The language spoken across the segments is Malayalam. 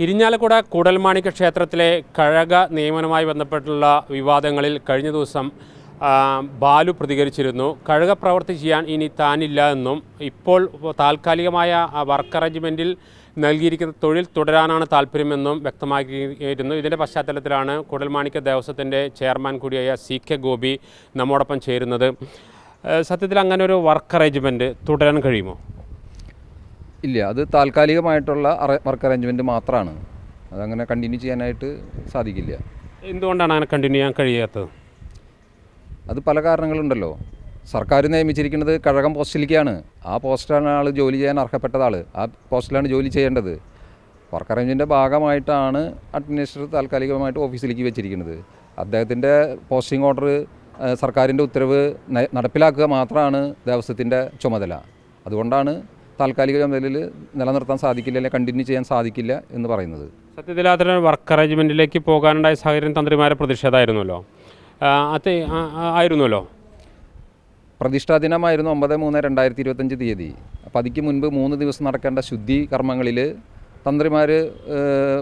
ഇരിഞ്ഞാലക്കുട കൂടൽമാണിക്യ ക്ഷേത്രത്തിലെ കഴക നിയമനവുമായി ബന്ധപ്പെട്ടുള്ള വിവാദങ്ങളിൽ കഴിഞ്ഞ ദിവസം ബാലു പ്രതികരിച്ചിരുന്നു. കഴക പ്രവൃത്തി ചെയ്യാൻ ഇനി താനില്ല എന്നും ഇപ്പോൾ താൽക്കാലികമായ വർക്ക് അറേഞ്ച്മെന്റിൽ നൽകിയിരിക്കുന്ന തൊഴിൽ തുടരാനാണ് താല്പര്യമെന്നും വ്യക്തമാക്കിയിരുന്നു. ഇതിന്റെ പശ്ചാത്തലത്തിലാണ് കൂടൽമാണിക്യ ദേവസ്വത്തിന്റെ ചെയർമാൻ കൂടിയായ സി കെ ഗോപി നമ്മോടൊപ്പം ചേരുന്നത്. സത്യത്തിൽ അങ്ങനെ ഒരു വർക്ക് അറേഞ്ച്മെന്റ് തുടരാൻ കഴിയുമോ? ഇല്ല അത് താൽക്കാലികമായിട്ടുള്ള വർക്ക് അറേഞ്ച്മെന്റ് മാത്രമാണ് അതങ്ങനെ കണ്ടിന്യൂ ചെയ്യാനായിട്ട് സാധിക്കില്ല. എന്തുകൊണ്ടാണ് അങ്ങനെ കണ്ടിന്യൂ ചെയ്യാൻ കഴിയാത്തത്? അത് പല കാരണങ്ങളുണ്ടല്ലോ. സർക്കാർ നിയമിച്ചിരിക്കുന്നത് കഴകം പോസ്റ്റിലേക്കാണ്. ആ പോസ്റ്റിലാണ് ആൾ ജോലി ചെയ്യാൻ അർഹപ്പെട്ടത് ആൾ ആ പോസ്റ്റിലാണ് ജോലി ചെയ്യേണ്ടത്. വർക്ക് അറേഞ്ച്മെന്റിന്റെ ഭാഗമായിട്ടാണ് അഡ്മിനിസ്ട്രേറ്റർ താൽക്കാലികമായിട്ട് ഓഫീസിലേക്ക് വെച്ചിരിക്കുന്നത്. അദ്ദേഹത്തിന്റെ പോസ്റ്റിംഗ് ഓർഡർ സർക്കാരിന്റെ ഉത്തരവ് നടപ്പിലാക്കുക മാത്രമാണ് ദേവസ്വത്തിന്റെ ചുമതല. അതുകൊണ്ടാണ് താൽക്കാലിക നിലയിൽ നിലനിർത്താൻ സാധിക്കില്ല അല്ലെങ്കിൽ കണ്ടിന്യൂ ചെയ്യാൻ സാധിക്കില്ല എന്ന് പറയുന്നത്. സത്യത്തിൽ അത്തരം വർക്ക് അറേഞ്ച്മെന്റിലേക്ക് പോകാനുണ്ടായ സാഹചര്യം തന്ത്രിമാരെ പ്രതിഷേധമായിരുന്നല്ലോ. അത് ആയിരുന്നല്ലോ? പ്രതിഷ്ഠാ ദിനമായിരുന്നു ഒമ്പത് മൂന്ന് രണ്ടായിരത്തി ഇരുപത്തഞ്ച് തീയതി. അപ്പം അതിക്ക് മുൻപ് മൂന്ന് ദിവസം നടക്കേണ്ട ശുദ്ധി കർമ്മങ്ങളിൽ തന്ത്രിമാർ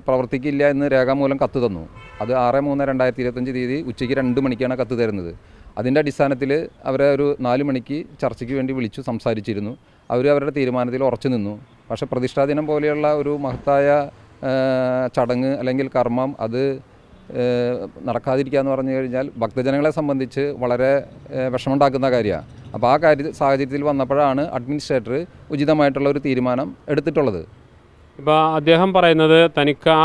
പ്രവർത്തിക്കില്ല എന്ന് രേഖാമൂലം കത്ത് തന്നു. അത് ആറ് മൂന്ന് രണ്ടായിരത്തി ഇരുപത്തഞ്ച് തീയതി ഉച്ചയ്ക്ക് രണ്ട് മണിക്കാണ് കത്ത് തരുന്നത്. അതിന്റെ അടിസ്ഥാനത്തിൽ അവരെ ഒരു നാല് മണിക്ക് ചർച്ചയ്ക്ക് വേണ്ടി വിളിച്ചു സംസാരിച്ചിരുന്നു. അവർ അവരുടെ തീരുമാനത്തിൽ ഉറച്ചു നിന്നു. പക്ഷേ പ്രതിഷ്ഠാ ദിനം പോലെയുള്ള ഒരു മഹത്തായ ചടങ്ങ് അല്ലെങ്കിൽ കർമ്മം അത് നടക്കാതിരിക്കുക എന്ന് പറഞ്ഞു കഴിഞ്ഞാൽ ഭക്തജനങ്ങളെ സംബന്ധിച്ച് വളരെ വിഷമമുണ്ടാക്കുന്ന കാര്യമാണ് അപ്പോൾ ആ കാര്യ സാഹചര്യത്തിൽ വന്നപ്പോഴാണ് അഡ്മിനിസ്ട്രേറ്റർ ഉചിതമായിട്ടുള്ള ഒരു തീരുമാനം എടുത്തിട്ടുള്ളത്. ഇപ്പോൾ അദ്ദേഹം പറയുന്നത് തനിക്ക് ആ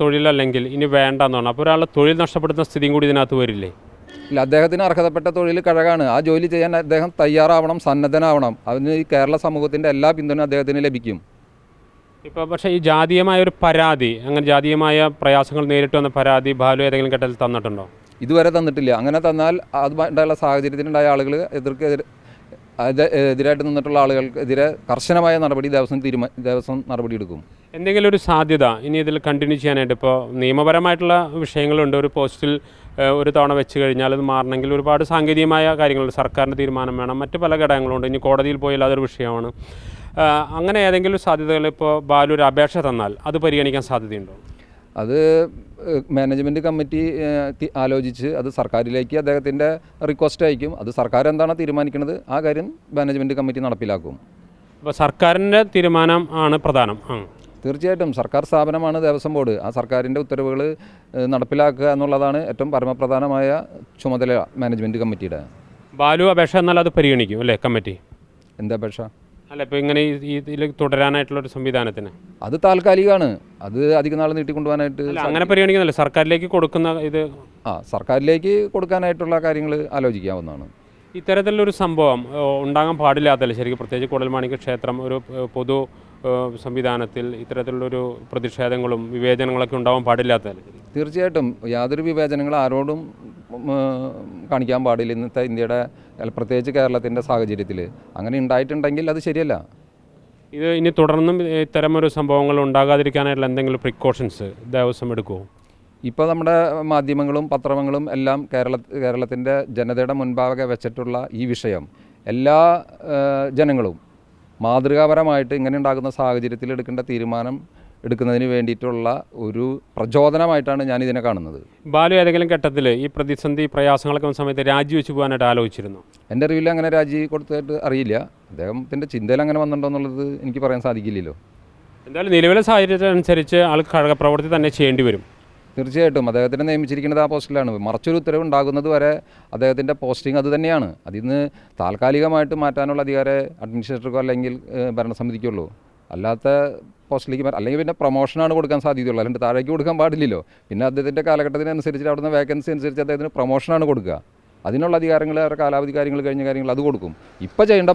തൊഴിലല്ലെങ്കിൽ ഇനി വേണ്ടെന്നാണ് അപ്പോൾ ഒരാളുടെ തൊഴിൽ നഷ്ടപ്പെടുന്ന സ്ഥിതിയും കൂടി ഇതിനകത്ത് വരില്ലേ? ഇല്ല അദ്ദേഹത്തിന് അർഹതപ്പെട്ട തൊഴിൽ കഴകാണ്. ആ ജോലി ചെയ്യാൻ അദ്ദേഹം തയ്യാറാവണം സന്നദ്ധനാവണം. അതിന് ഈ കേരള സമൂഹത്തിന്റെ എല്ലാ പിന്തുണയും അദ്ദേഹത്തിന് ലഭിക്കും. ഇപ്പോൾ പക്ഷേ ഈ ജാതീയമായ ഒരു പരാതി അങ്ങനെ ജാതീയമായ പ്രയാസങ്ങൾ നേരിട്ട് വന്ന പരാതി ബാലു ഏതെങ്കിലും ഘട്ടത്തിൽ തന്നിട്ടുണ്ടോ? ഇതുവരെ തന്നിട്ടില്ല. അങ്ങനെ തന്നാൽ അതുമായിട്ടുള്ള സാഹചര്യത്തിലുണ്ടായ ആളുകൾ എതിർക്ക് എതിർ എതിരായിട്ട് നിന്നിട്ടുള്ള ആളുകൾക്കെതിരെ കർശനമായ നടപടി ദേവസ്വം തീരുമാ ദേവസ്വം നടപടി എടുക്കും. എന്തെങ്കിലും ഒരു സാധ്യത ഇനി ഇതിൽ കണ്ടിന്യൂ ചെയ്യാനായിട്ട് ഇപ്പോൾ നിയമപരമായിട്ടുള്ള വിഷയങ്ങളുണ്ട്. ഒരു പോസ്റ്റിൽ ഒരു തവണ വെച്ച് കഴിഞ്ഞാൽ അത് മാറണമെങ്കിൽ ഒരുപാട് സാങ്കേതികമായ കാര്യങ്ങളുണ്ട്. സർക്കാരിന്റെ തീരുമാനം വേണം. മറ്റ് പല ഘടകങ്ങളുണ്ട്. ഇനി കോടതിയിൽ പോയാൽ അതൊരു വിഷയമാണ്. അങ്ങനെ ഏതെങ്കിലും സാധ്യതകൾ ഇപ്പോൾ ബാലു ഒരു അപേക്ഷ തന്നാൽ അത് പരിഗണിക്കാൻ സാധ്യതയുണ്ടോ? അത് മാനേജ്മെന്റ് കമ്മിറ്റി ആലോചിച്ച് അത് സർക്കാരിലേക്ക് അദ്ദേഹത്തിന്റെ റിക്വസ്റ്റ് അയക്കും. അത് സർക്കാർ എന്താണ് തീരുമാനിക്കുന്നത്? ആ കാര്യം മാനേജ്മെന്റ് കമ്മിറ്റി നടപ്പിലാക്കും. അപ്പോൾ സർക്കാരിന്റെ തീരുമാനം ആണ് പ്രധാനം. ആ. തീർച്ചയായിട്ടും സർക്കാർ സ്ഥാപനമാണ് ദേവസ്വം ബോർഡ്. ആ സർക്കാരിന്റെ ഉത്തരവുകൾ നടപ്പിലാക്കുക എന്നുള്ളതാണ് ഏറ്റവും പരമപ്രധാനമായ ചുമതല മാനേജ്മെന്റ് കമ്മിറ്റിയുടെ. ബാലു അപേക്ഷ എന്നാൽ അത് പരിഗണിക്കും അല്ലേ കമ്മിറ്റി? എന്താ അപേക്ഷ? അല്ല ഇപ്പോൾ ഇങ്ങനെ ഈ- ഇതിൽ തുടരാനായിട്ടുള്ള ഒരു സംവിധാനത്തിന്. അത് താൽക്കാലികമാണ് അത് അധിക നാൾ നീട്ടിക്കൊണ്ടുപോകാനായിട്ട് അങ്ങനെ പരിഗണിക്കുന്നില്ല. സർക്കാരിലേക്ക് കൊടുക്കുന്ന ഇത് ആ സർക്കാരിലേക്ക് കൊടുക്കാനായിട്ടുള്ള കാര്യങ്ങൾ ആലോചിക്കാവുന്നതാണ്. ഇത്തരത്തിലൊരു സംഭവം ഉണ്ടാകാൻ പാടില്ലാത്തല്ലേ? ശരിക്കും പ്രത്യേകിച്ച് കുടൽമാണിക്യ ക്ഷേത്രം ഒരു പൊതു സംവിധാനത്തിൽ ഇത്തരത്തിലുള്ളൊരു പ്രതിഷേധങ്ങളും വിവേചനങ്ങളൊക്കെ ഉണ്ടാവാൻ പാടില്ലാത്തതല്ലേ ശരിക്കും? തീർച്ചയായിട്ടും. യാതൊരു വിവേചനങ്ങൾ ആരോടും കാണിക്കാൻ പാടില്ല ഇന്നത്തെ ഇന്ത്യയുടെ പ്രത്യേകിച്ച് കേരളത്തിന്റെ സാഹചര്യത്തിൽ അങ്ങനെ ഉണ്ടായിട്ടുണ്ടെങ്കിൽ അത് ശരിയല്ല. ഇത് ഇനി തുടർന്നും ഇത്തരമൊരു സംഭവങ്ങൾ ഉണ്ടാകാതിരിക്കാനായിട്ടുള്ള എന്തെങ്കിലും പ്രിക്കോഷൻസ് ദേവസ്വം എടുക്കുമോ ഇപ്പോൾ നമ്മുടെ മാധ്യമങ്ങളും പത്രങ്ങളും എല്ലാം കേരള കേരളത്തിന്റെ ജനതയുടെ മുൻപാകെ വെച്ചിട്ടുള്ള ഈ വിഷയം എല്ലാ ജനങ്ങളും മാതൃകാപരമായിട്ട് ഇങ്ങനെ ഉണ്ടാകുന്ന സാഹചര്യത്തിൽ എടുക്കേണ്ട തീരുമാനം എടുക്കുന്നതിന് വേണ്ടിയിട്ടുള്ള ഒരു പ്രചോദനമായിട്ടാണ് ഞാൻ ഇതിനെ കാണുന്നത്. ബാലു ഏതെങ്കിലും ഘട്ടത്തിൽ ഈ പ്രതിസന്ധി പ്രയാസങ്ങളൊക്കെ വന്ന സമയത്ത് രാജിവെച്ച് പോകാനായിട്ട് ആലോചിച്ചിരുന്നു? എന്റെ അറിവിൽ അങ്ങനെ രാജി കൊടുത്തായിട്ട് അറിയില്ല. അദ്ദേഹത്തിന്റെ ചിന്തയിൽ അങ്ങനെ വന്നിട്ടുണ്ടോ എന്നുള്ളത് എനിക്ക് പറയാൻ സാധിക്കില്ലല്ലോ. എന്തായാലും നിലവിലെ സാഹചര്യത്തിനനുസരിച്ച് ആൾ കഴകപ്രവൃത്തി തന്നെ ചെയ്യേണ്ടി വരും. തീർച്ചയായിട്ടും. അദ്ദേഹത്തിനെ നിയമിച്ചിരിക്കുന്നത് ആ പോസ്റ്റിലാണ്. മറച്ചൊരു ഉത്തരവ് ഉണ്ടാകുന്നത് വരെ അദ്ദേഹത്തിന്റെ പോസ്റ്റിംഗ് അത് തന്നെയാണ്. അതിന്ന് താൽക്കാലികമായിട്ട് മാറ്റാനുള്ള അധികാരം അഡ്മിനിസ്ട്രേറ്റർക്കോ അല്ലെങ്കിൽ ഭരണസമിതിക്കുള്ളൂ. അല്ലാത്ത പോസ്റ്റിലേക്ക് അല്ലെങ്കിൽ പിന്നെ പ്രൊമോഷനാണ് കൊടുക്കാൻ സാധ്യതയുള്ളൂ. അല്ലാണ്ട് താഴേക്ക് കൊടുക്കാൻ പാടില്ലല്ലോ. പിന്നെ അദ്ദേഹത്തിന്റെ കാലഘട്ടത്തിനനുസരിച്ച് അവിടുന്ന് വേക്കൻസി അനുസരിച്ച് അദ്ദേഹത്തിന് പ്രൊമോഷനാണ് കൊടുക്കുക. അതിനുള്ള അധികാരങ്ങൾ അവരുടെ കാലാവധി കാര്യങ്ങൾ കഴിഞ്ഞ കാര്യങ്ങൾ അത് കൊടുക്കും. ഇപ്പോൾ ചെയ്യേണ്ട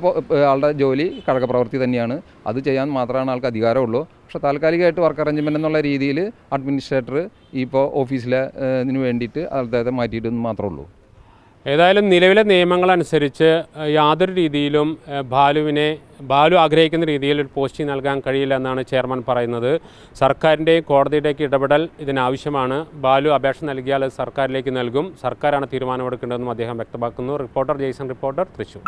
ആളുടെ ജോലി കഴകപ്രവൃത്തി തന്നെയാണ്. അത് ചെയ്യാൻ മാത്രമാണ് ആൾക്ക് അധികാരമുള്ളൂ. പക്ഷേ താൽക്കാലികമായിട്ട് വർക്ക് അറേഞ്ച്മെന്റ് എന്നുള്ള രീതിയിൽ അഡ്മിനിസ്ട്രേറ്റർ ഇപ്പോൾ ഓഫീസിലെ ഇതിന് വേണ്ടിയിട്ട് അദ്ദേഹത്തെ മാറ്റിയിട്ടെന്ന് മാത്രമേ ഉള്ളൂ. ഏതായാലും നിലവിലെ നിയമങ്ങളനുസരിച്ച് യാതൊരു രീതിയിലും ബാലുവിനെ ബാലു ആഗ്രഹിക്കുന്ന രീതിയിൽ ഒരു പോസ്റ്റിംഗ് നൽകാൻ കഴിയില്ല എന്നാണ് ചെയർമാൻ പറയുന്നത്. സർക്കാരിന്റെയും കോടതിയുടെയൊക്കെ ഇടപെടൽ ഇതിനാവശ്യമാണ്. ബാലു അപേക്ഷ നൽകിയാൽ അത് സർക്കാരിലേക്ക് നൽകും. സർക്കാരാണ് തീരുമാനമെടുക്കേണ്ടതെന്നും അദ്ദേഹം വ്യക്തമാക്കുന്നു. Reporter Jason reporter Thrissur.